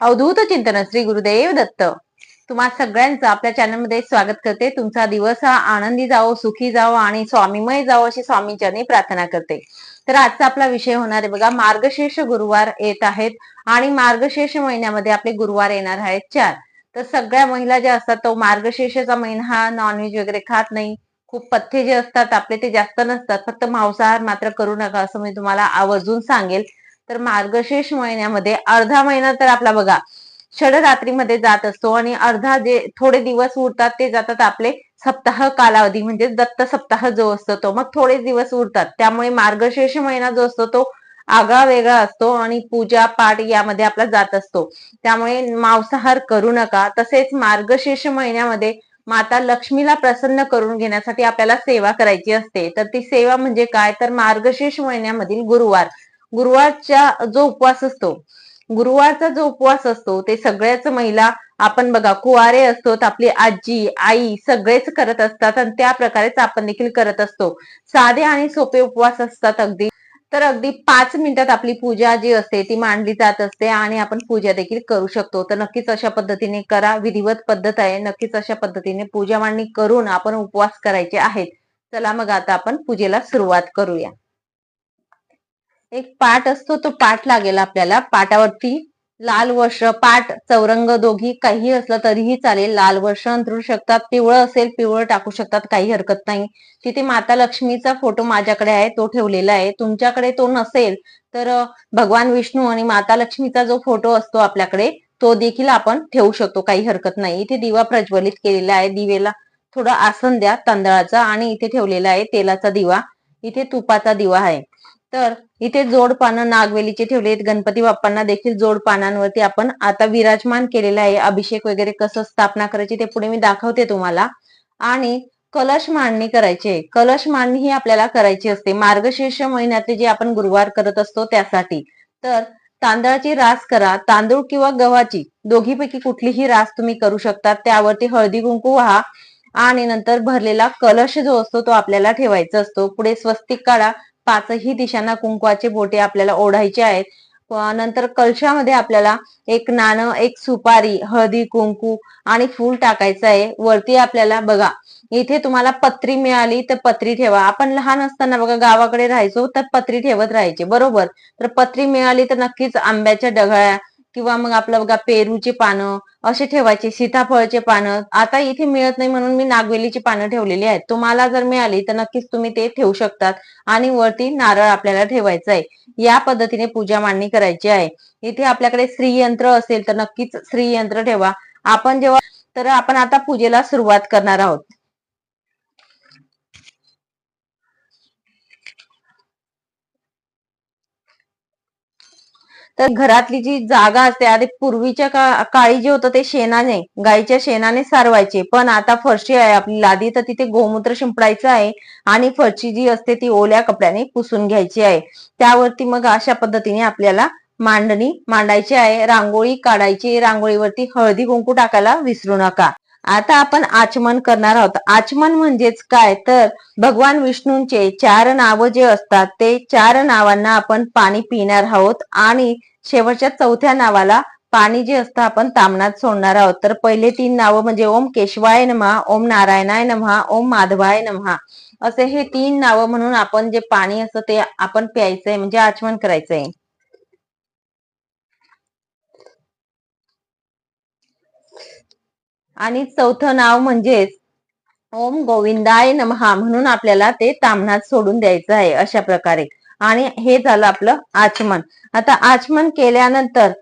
अवधूत चिंतन श्री गुरुदेव दत्त. तुम्हा सगळ्यांचं आपल्या चॅनलमध्ये स्वागत करते. तुमचा दिवस हा आनंदी जावो सुखी जावो आणि स्वामीमय जावो अशी स्वामींच्या प्रार्थना करते. तर आजचा आपला विषय होणार आहे बघा मार्गशीर्ष गुरुवार येत आहेत आणि मार्गशीर्ष महिन्यामध्ये आपले गुरुवार येणार आहेत चार. तर सगळ्या महिला ज्या असतात तो मार्गशीर्षचा महिना हा नॉनव्हेज वगैरे खात नाही. खूप पथ्ये जे असतात आपले ते जास्त नसतात. फक्त मांसाहार मात्र करू नका असं मी तुम्हाला आवर्जून सांगेल. तर मार्गशीर्ष महिन्यामध्ये अर्धा महिना तर आपला बघा षडरात्रीमध्ये जात असतो आणि अर्धा जे थोडे दिवस उरतात ते जातात आपले सप्ताह कालावधी म्हणजे दत्त सप्ताह जो असतो तो. मग थोडे दिवस उरतात. त्यामुळे मार्गशीर्ष महिना जो असतो तो आगळा वेगळा असतो आणि पूजा पाठ यामध्ये आपला जात असतो. त्यामुळे मांसाहार करू नका. तसेच मार्गशीर्ष महिन्यामध्ये माता लक्ष्मीला प्रसन्न करून घेण्यासाठी आपल्याला सेवा करायची असते. तर ती सेवा म्हणजे काय? तर मार्गशीर्ष महिन्यामधील गुरुवार. गुरुवारचा जो उपवास असतो गुरुवारचा जो उपवास असतो ते सगळ्याच महिला आपण बघा कुवारे असतो आपली आजी आई सगळेच करत असतात आणि त्या प्रकारेच आपण देखील करत असतो. साधे आणि सोपे उपवास असतात अगदी. तर अगदी पाच मिनिटात आपली पूजा जी असते ती मांडली जात असते आणि आपण पूजा देखील करू शकतो. तर नक्कीच अशा पद्धतीने करा विधिवत पद्धत आहे. नक्कीच अशा पद्धतीने पूजा मांडणी करून आपण उपवास करायचे आहेत. चला मग आता आपण पूजेला सुरुवात करूया. एक पाठ असतो तो पाठ लागेल आपल्याला. पाटावरती लाल वर्ष पाठ चौरंग दोघी काही असलं तरीही चालेल. लाल वर्ष अंतरू शकतात पिवळं असेल पिवळं टाकू शकतात काही हरकत नाही. तिथे माता लक्ष्मीचा फोटो माझ्याकडे आहे तो ठेवलेला आहे. तुमच्याकडे तो नसेल तर भगवान विष्णू आणि माता लक्ष्मीचा जो फोटो असतो आपल्याकडे तो देखील आपण ठेवू शकतो काही हरकत नाही. इथे दिवा प्रज्वलित केलेला आहे दिवेला थोडं आसन द्या तांदळाचा आणि इथे ठेवलेला आहे तेलाचा दिवा. इथे तुपाचा दिवा आहे. तर इथे जोड पानं नागवेलीचे ठेवले आहेत गणपती बाप्पांना देखील जोड पानांवरती आपण आता विराजमान केलेला आहे. अभिषेक वगैरे कसं स्थापना करायची ते पुढे मी दाखवते तुम्हाला. आणि कलश मांडणी करायची कलश मांडणी ही आपल्याला करायची असते. मार्गशीर्ष महिन्यातले जे आपण गुरुवार करत असतो त्यासाठी. तर तांदळाची रास करा. तांदूळ किंवा गव्हाची दोघीपैकी कुठलीही रास तुम्ही करू शकता. त्यावरती हळदी कुंकू व्हा. आणि नंतर भरलेला कलश जो असतो तो आपल्याला ठेवायचा असतो. पुढे स्वस्तिक काढा. पाचही दिशांना कुंकवाचे बोटे आपल्याला ओढायचे आहेत. नंतर कलशामध्ये आपल्याला एक नाणं एक सुपारी हळदी कुंकू आणि फूल टाकायचं आहे. वरती आपल्याला बघा इथे तुम्हाला पत्री मिळाली तर पत्री ठेवा. आपण लहान असताना बघा गावाकडे राहायचो तर पत्री ठेवत राहायचे बरोबर? तर पत्री मिळाली तर नक्कीच आंब्याच्या डगळ्या किंवा मग आपलं बघा पेरूची पानं असे ठेवायचे सीताफळचे पानं. आता इथे मिळत नाही म्हणून मी नागवेलीची पानं ठेवलेली आहेत. तुम्हाला जर मिळाली तर नक्कीच तुम्ही ते ठेवू शकतात. आणि वरती नारळ आपल्याला ठेवायचं आहे. या पद्धतीने पूजा मांडणी करायची आहे. इथे आपल्याकडे श्रीयंत्र असेल तर नक्कीच श्रीयंत्र ठेवा. आपण जेव्हा तर आपण आता पूजेला सुरुवात करणार आहोत. तर घरातली जी जागा असते आधी पूर्वीच्या काळी जे होतं ते शेणाने गाईच्या शेणाने सारवायचे. पण आता फरशी आहे आपली लादी तर तिथे गोमूत्र शिंपडायचं आहे आणि फरशी जी असते ती ओल्या कपड्याने पुसून घ्यायची आहे. त्यावरती मग अशा पद्धतीने आपल्याला मांडणी मांडायची आहे. रांगोळी काढायची रांगोळीवरती हळदी कुंकू टाकायला विसरू नका. आता आपण आचमन करणार आहोत. आचमन म्हणजेच काय? तर भगवान विष्णूंचे चार नावं जे असतात ते चार नावांना आपण पाणी पिणार आहोत आणि शेवटच्या चौथ्या नावाला पाणी जे असतं आपण तामणात सोडणार आहोत. तर पहिले तीन नावं म्हणजे ओम केशवाय नमहा ओम नारायणाय नमहा ओम माधवाय नमहा असे हे तीन नावं म्हणून आपण जे पाणी असतं ते आपण प्यायचंय म्हणजे आचमन करायचंय. आणि चौथं नाव म्हणजेच ओम गोविंदाय नमहा म्हणून आपल्याला ते तामणात सोडून द्यायचं आहे अशा प्रकारे. आणि हे झालं आपलं आचमन. आता आचमन केल्यानंतर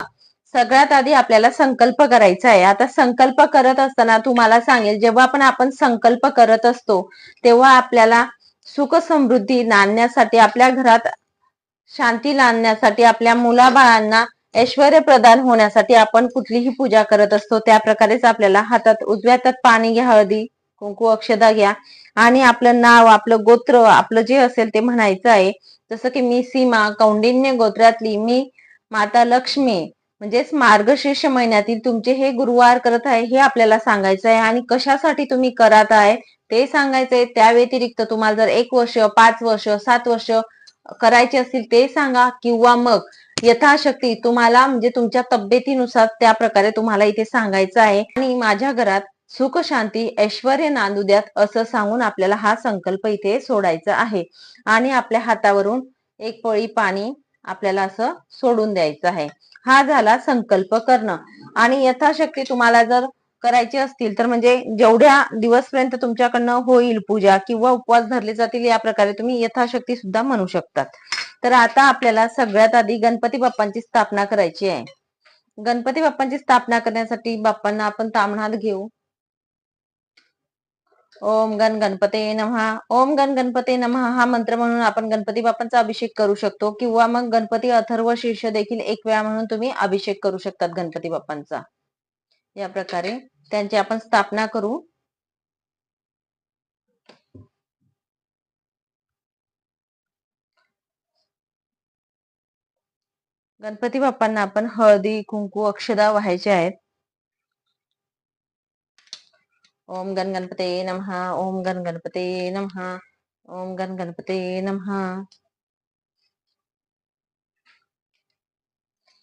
सगळ्यात आधी आपल्याला संकल्प करायचा आहे. आता संकल्प करत असताना तुम्हाला सांगेल जेव्हा पण आपण संकल्प करत असतो तेव्हा आपल्याला सुख समृद्धी नांदण्यासाठी आपल्या घरात शांती नांदण्यासाठी आपल्या मुलाबाळांना ऐश्वर प्रदान होण्यासाठी आपण कुठलीही पूजा करत असतो त्या प्रकारेच आपल्याला हातात उजव्या हातात पाणी घ्या हळदी कुंकू अक्षदा घ्या. आणि आपलं नाव आपलं गोत्र आपलं जे असेल ते म्हणायचं आहे. जसं की मी सीमा कौंडिन्य गोत्रातली मी माता लक्ष्मी म्हणजेच मार्गशीर्ष महिन्यातील तुमचे हे गुरुवार करत आहे हे आपल्याला सांगायचं आहे. आणि कशासाठी तुम्ही करत आहे ते सांगायचंय. त्या व्यतिरिक्त तुम्हाला जर एक वर्ष पाच वर्ष सात वर्ष करायचे असतील ते सांगा. किंवा मग यथाशक्ती तुम्हाला म्हणजे तुमच्या तब्येतीनुसार त्या प्रकारे तुम्हाला इथे सांगायचं आहे. आणि माझ्या घरात सुख शांती ऐश्वर नांदू द्यात असं सांगून आपल्याला हा संकल्प इथे सोडायचा आहे. आणि आपल्या हातावरून एक पळी पाणी आपल्याला असं सोडून द्यायचं आहे. हा झाला संकल्प करणं. आणि यथाशक्ती तुम्हाला जर करायचे असतील तर म्हणजे जेवढ्या दिवसपर्यंत तुमच्याकडनं होईल पूजा किंवा उपवास धरले जातील या प्रकारे तुम्ही यथाशक्ती सुद्धा म्हणू शकतात. तर आता आपल्याला सगळ्यात आधी गणपती बाप्पांची स्थापना करायची आहे. गणपती बाप्पांची स्थापना करण्यासाठी बाप्पांना आपण तामणात घेऊ. ओम गण गणपते नमहा. ओम गण गणपते नमहा हा मंत्र म्हणून आपण गणपती बाप्पांचा अभिषेक करू शकतो किंवा मग गणपती अथर्व शीर्ष देखील एक वेळा म्हणून तुम्ही अभिषेक करू शकतात गणपती बाप्पांचा. या प्रकारे त्यांची आपण स्थापना करू. गणपती बाप्पांना आपण हळदी कुंकू अक्षदा व्हायचे आहेत. ओम गण गणपते नमहा ओम गण गणपते नमहा ओम गण गणपते नमहा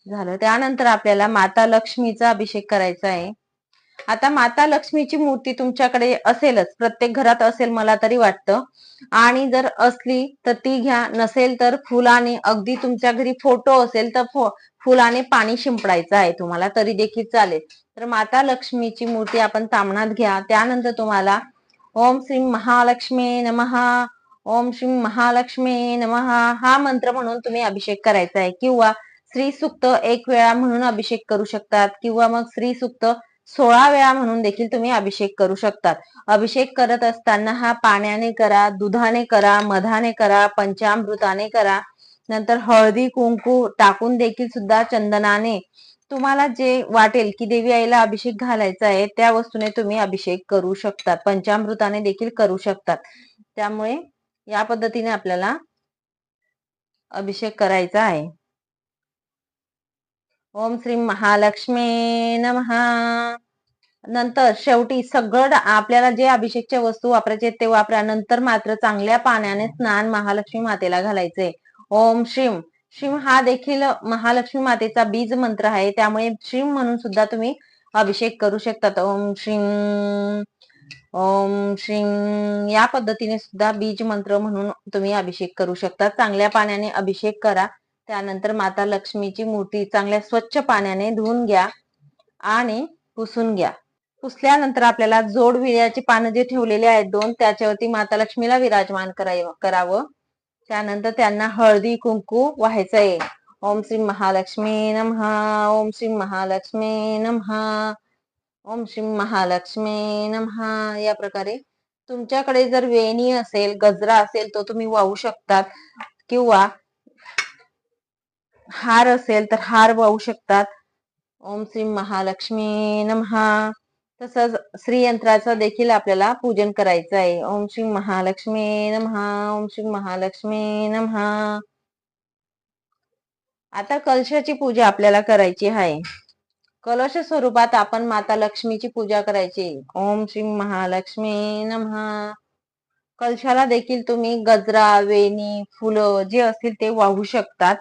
झालं. त्यानंतर आपल्याला माता लक्ष्मीचा अभिषेक करायचा आहे. आता माता लक्ष्मीची मूर्ती तुमच्याकडे असेलच प्रत्येक घरात असेल मला तरी वाटतं. आणि जर असली तर ती घ्या नसेल तर फुलाने अगदी तुमच्या घरी फोटो असेल तर फुलाने पाणी शिंपडायचं आहे तुम्हाला तरी देखील चालेल. तर माता लक्ष्मीची मूर्ती आपण तामणात घ्या त्यानंतर तुम्हाला ओम श्री महालक्ष्मी नमहा ओम श्री महालक्ष्मी नमहा हा मंत्र म्हणून तुम्ही अभिषेक करायचा आहे. किंवा श्री सुक्त एक वेळा म्हणून अभिषेक करू शकतात किंवा मग श्री सुक्त सोळा वेळा म्हणून देखील तुम्ही अभिषेक करू शकतात. अभिषेक करत असताना हा पाण्याने करा दुधाने करा मधाने करा पंचामृताने करा. नंतर हळदी कुंकू टाकून देखील सुद्धा चंदनाने तुम्हाला जे वाटेल की देवी आईला अभिषेक घालायचा आहे त्या वस्तूने तुम्ही अभिषेक करू शकतात. पंचामृताने देखील करू शकतात. त्यामुळे या पद्धतीने आपल्याला अभिषेक करायचा आहे. ओम श्री महालक्ष्मी नमहा नंतर शेवटी सगळं आपल्याला जे अभिषेकच्या वस्तू वापरायचे ते वापरा. नंतर मात्र चांगल्या पाण्याने स्नान महालक्ष्मी मातेला घालायचे. ओम श्रीम. श्रीम हा देखील महालक्ष्मी मातेचा बीज मंत्र आहे. त्यामुळे श्रीम म्हणून सुद्धा तुम्ही अभिषेक करू शकतात. ओम श्रीम. ओम श्रीम. या पद्धतीने सुद्धा बीज मंत्र म्हणून तुम्ही अभिषेक करू शकता. चांगल्या पाण्याने अभिषेक करा. त्यानंतर माता लक्ष्मीची मूर्ती चांगल्या स्वच्छ पाण्याने धुवून घ्या आणि पुसून घ्या. पुसल्यानंतर आपल्याला जोड विळ्याची पानं जे ठेवलेले आहेत दोन त्याच्यावरती माता लक्ष्मीला विराजमान करावं. त्यानंतर त्यांना हळदी कुंकू व्हायचं आहे. ओम श्री महालक्ष्मी नमहा ओम श्री महालक्ष्मी नमहा ओम श्री महालक्ष्मी नमहा या प्रकारे तुमच्याकडे जर वेणी असेल गजरा असेल तो तुम्ही वाहू शकतात. किंवा हार असेल तर हार वाहू शकतात. ओम श्री महालक्ष्मी नमहा तसंच श्रीयंत्राचं देखील आपल्याला पूजन करायचं आहे. ओम श्री महालक्ष्मी नमहा ओम श्री महालक्ष्मी नमहा आता कलशाची पूजा आपल्याला करायची आहे. कलश स्वरूपात आपण माता लक्ष्मीची पूजा करायची. ओम श्री महालक्ष्मी नमहा कलशाला देखील तुम्ही गजरा वेणी फुलं जे असतील ते वाहू शकतात.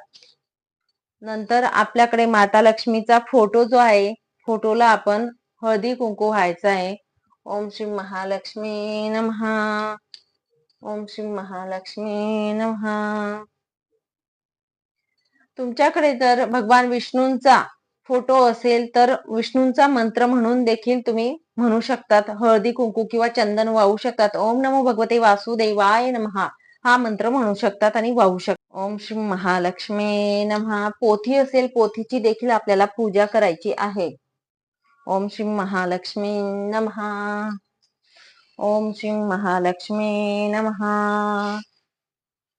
नंतर आपल्याकडे माता लक्ष्मीचा फोटो जो आहे फोटोला आपण हळदी कुंकू व्हायचा आहे. ओम श्री महालक्ष्मी नमहा ओम श्री महालक्ष्मी नमहा तुमच्याकडे जर भगवान विष्णूंचा फोटो असेल तर विष्णूंचा मंत्र म्हणून देखील तुम्ही म्हणू शकतात. हळदी कुंकू किंवा चंदन वाहू शकतात. ओम नमो भगवते वासुदेवाय नमहा हा मंत्र म्हणू शकतात आणि वाहू शकतात. ओम श्री महालक्ष्मी नमहा पोथी असेल पोथीची देखील आपल्याला पूजा करायची आहे. ओम श्री महालक्ष्मी नमहा ओम श्री महालक्ष्मी नमहा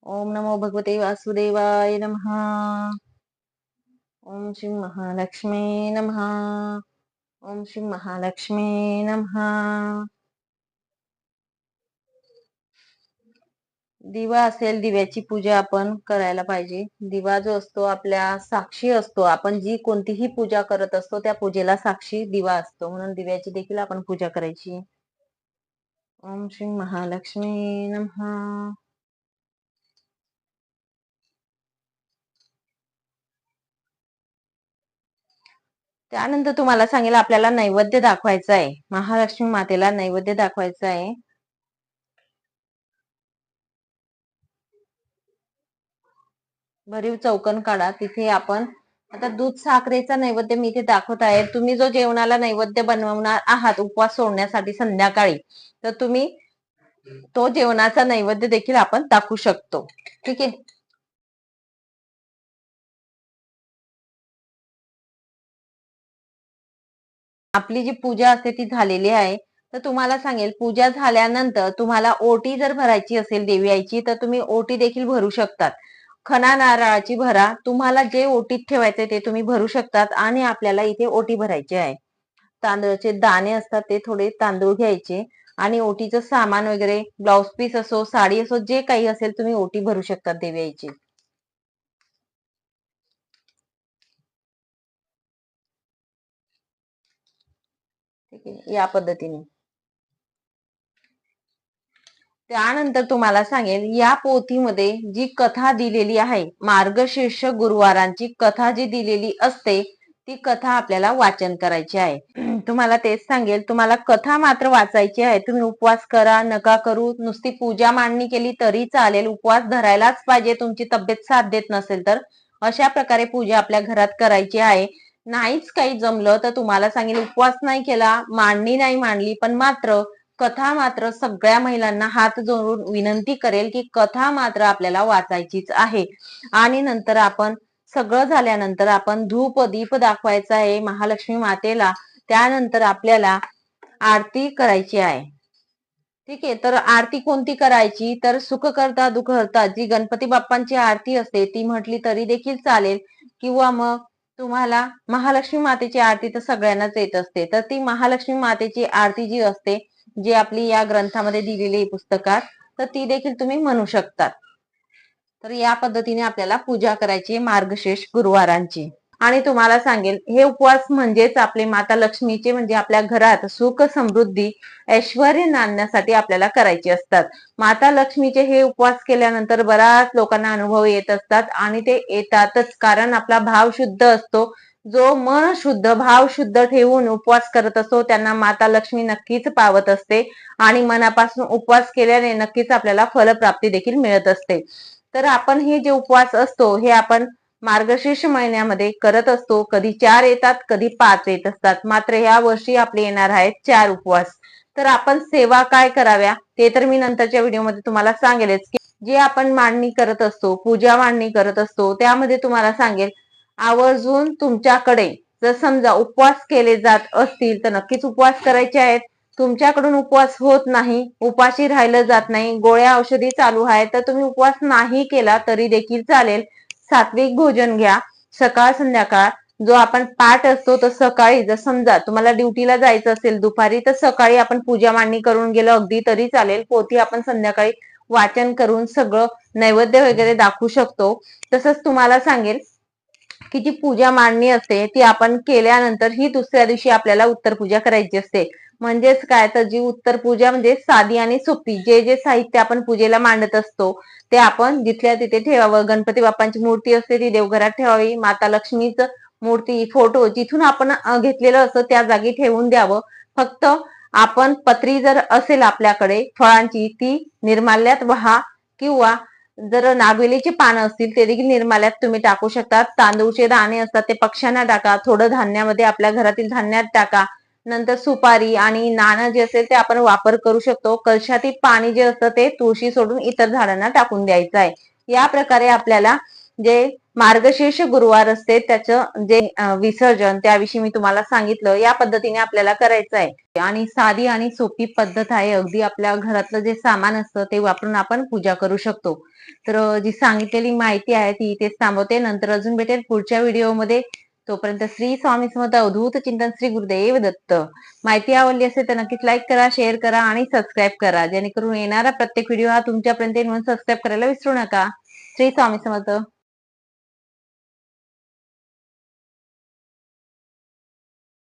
ओम नमो भगवते वासुदेवाय नमहा ओम श्री महालक्ष्मी नमहा ओम श्री महालक्ष्मी नमहा दिवा असेल दिव्याची पूजा आपण करायला पाहिजे. दिवा जो असतो आपल्या साक्षी असतो. आपण जी कोणतीही पूजा करत असतो त्या पूजेला साक्षी दिवा असतो. म्हणून दिव्याची देखील आपण पूजा करायची. ओम श्री महालक्ष्मी त्यानंतर तुम्हाला सांगेल आपल्याला नैवेद्य दाखवायचा आहे. महालक्ष्मी मातेला नैवेद्य दाखवायचा आहे. भरीव चौकन काढा. तिथे आपण आता दूध साखरेचा नैवेद्य मी इथे दाखवत आहे. तुम्ही जो जेवणाला नैवेद्य बनवणार आहात उपवास सोडण्यासाठी संध्याकाळी तर तुम्ही तो जेवणाचा नैवेद्य देखील आपण दाखवू शकतो. ठीक आहे? आपली जी पूजा असते ती झालेली आहे. तर तुम्हाला सांगेल पूजा झाल्यानंतर तुम्हाला ओटी जर भरायची असेल देवी आईची तर तुम्ही ओटी देखील भरू शकतात. खना नारळाची भरा. तुम्हाला जे ओटीत ठेवायचे ते तुम्ही भरू शकतात आणि आपल्याला इथे ओटी भरायची आहे. तांदळाचे दाणे असतात ते थोडे तांदूळ घ्यायचे आणि ओटीचं सामान वगैरे ब्लाउज पीस असो साडी असो जे काही असेल तुम्ही ओटी भरू शकतात देवी आईची ठीक आहे या पद्धतीने. त्यानंतर तुम्हाला सांगेल या पोथीमध्ये जी कथा दिलेली आहे मार्गशीर्ष गुरुवारांची कथा जी दिलेली असते ती कथा आपल्याला वाचन करायची आहे. तुम्हाला तेच सांगेल तुम्हाला कथा मात्र वाचायची आहे. तुम्ही उपवास करा नका करू नुसती पूजा मांडणी केली तरी चालेल उपवास धरायलाच पाहिजे तुमची तब्येत साथ देत नसेल तर. अशा प्रकारे पूजा आपल्या घरात करायची आहे. नाहीच काही जमलं तर तुम्हाला सांगेल उपवास नाही केला मांडणी नाही मांडली पण मात्र कथा मात्र सगळ्या महिलांना हात जोडून विनंती करेल की कथा मात्र आपल्याला वाचायचीच आहे. आणि नंतर आपण सगळं झाल्यानंतर आपण धूप दीप दाखवायचा आहे महालक्ष्मी मातेला. त्यानंतर आपल्याला आरती करायची आहे. ठीक आहे तर आरती कोणती करायची? तर सुख करता दुःख करता जी गणपती बाप्पांची आरती असते ती म्हटली तरी देखील चालेल. किंवा मग तुम्हाला महालक्ष्मी मातेची आरती तर सगळ्यांनाच येत असते. तर ती महालक्ष्मी मातेची आरती जी असते जी आपली या ग्रंथामध्ये दिलेली पुस्तकात तर ती देखील तुम्ही म्हणू शकतात. तर या पद्धतीने आपल्याला पूजा करायची मार्गशीर्ष गुरुवारांची. आणि तुम्हाला सांगेल हे उपवास म्हणजेच आपले माता लक्ष्मीचे म्हणजे आपल्या घरात सुख समृद्धी ऐश्वर नांदण्यासाठी आपल्याला करायचे असतात. माता लक्ष्मीचे हे उपवास केल्यानंतर बऱ्याच लोकांना अनुभव येत असतात आणि ते येतातच. कारण आपला भाव शुद्ध असतो जो मन शुद्ध भाव शुद्ध ठेवून उपवास करत असतो त्यांना माता लक्ष्मी नक्कीच पावत असते. आणि मनापासून उपवास केल्याने नक्कीच आपल्याला फलप्राप्ती देखील मिळत असते. तर आपण हे जे उपवास असतो हे आपण मार्गशीर्ष महिन्यामध्ये करत असतो. कधी चार येतात कधी पाच येत असतात. मात्र या वर्षी आपले येणार आहेत चार उपवास. तर आपण सेवा काय कराव्या? ते तर मी नंतरच्या व्हिडिओमध्ये तुम्हाला सांगेलच की जे आपण मांडणी करत असतो पूजा मांडणी करत असतो त्यामध्ये तुम्हाला सांगेल आवर्जून तुमच्याकडे जर समजा उपवास केले जात असतील तर नक्कीच उपवास करायचे आहेत. तुमच्याकडून उपवास होत नाही उपाशी राहिलं जात नाही गोळ्या औषधी चालू आहेत तर तुम्ही उपवास नाही केला तरी देखील चालेल. सात्विक भोजन घ्या. सकाळ संध्याकाळ जो आपण पाठ असतो तर सकाळी जर समजा तुम्हाला ड्युटीला जायचं असेल दुपारी तर सकाळी आपण पूजा मांडणी करून गेलो अगदी तरी चालेल. पोथी आपण संध्याकाळी वाचन करून सगळं नैवेद्य वगैरे दाखवू शकतो. तसंच तुम्हाला सांगेल की जी पूजा मांडणी असते ती आपण केल्यानंतर ही दुसऱ्या दिवशी आपल्याला उत्तर पूजा करायची असते. म्हणजेच काय तर जी उत्तर पूजा म्हणजे साधी आणि सोपी जे जे साहित्य आपण पूजेला मांडत असतो ते आपण जिथल्या तिथे ठेवावं. गणपती बाप्पांची मूर्ती असते ती देवघरात ठेवावी. माता लक्ष्मीच मूर्ती फोटो जिथून आपण घेतलेलं असतं त्या जागी ठेवून द्यावं. फक्त आपण पत्री जर असेल आपल्याकडे फळांची ती निर्माल्यात वहा किंवा जर नागवेलीची पानं असतील ते देखील निर्माल्यात तुम्ही टाकू शकता तांदूळचे दाणे असतात ते पक्ष्यांना टाका. थोडं धान्यामध्ये आपल्या घरातील धान्यात टाका. नंतर सुपारी आणि नाणं जे असेल ते आपण वापर करू शकतो. कलशातील पाणी जे असतं ते तुळशी सोडून इतर झाडांना टाकून द्यायचं आहे. या प्रकारे आपल्याला जे मार्गशीर्ष गुरुवार असते त्याचं जे विसर्जन त्याविषयी मी तुम्हाला सांगितलं या पद्धतीने आपल्याला करायचं आहे. आणि साधी आणि सोपी पद्धत आहे. अगदी आपल्या घरातलं जे सामान असतं ते वापरून आपण पूजा करू शकतो. तर जी सांगितलेली माहिती आहे ती इथेच थांबवते. नंतर अजून भेटेल पुढच्या व्हिडिओमध्ये. तोपर्यंत श्री स्वामी समर्थ अवधूत चिंतन श्री गुरुदेव दत्त. माहिती आवडली असेल तर नक्कीच लाईक करा शेअर करा आणि सबस्क्राईब करा. जेणेकरून येणारा प्रत्येक व्हिडिओ हा तुमच्यापर्यंत म्हणून सबस्क्राईब करायला विसरू नका. श्री स्वामी समर्थ.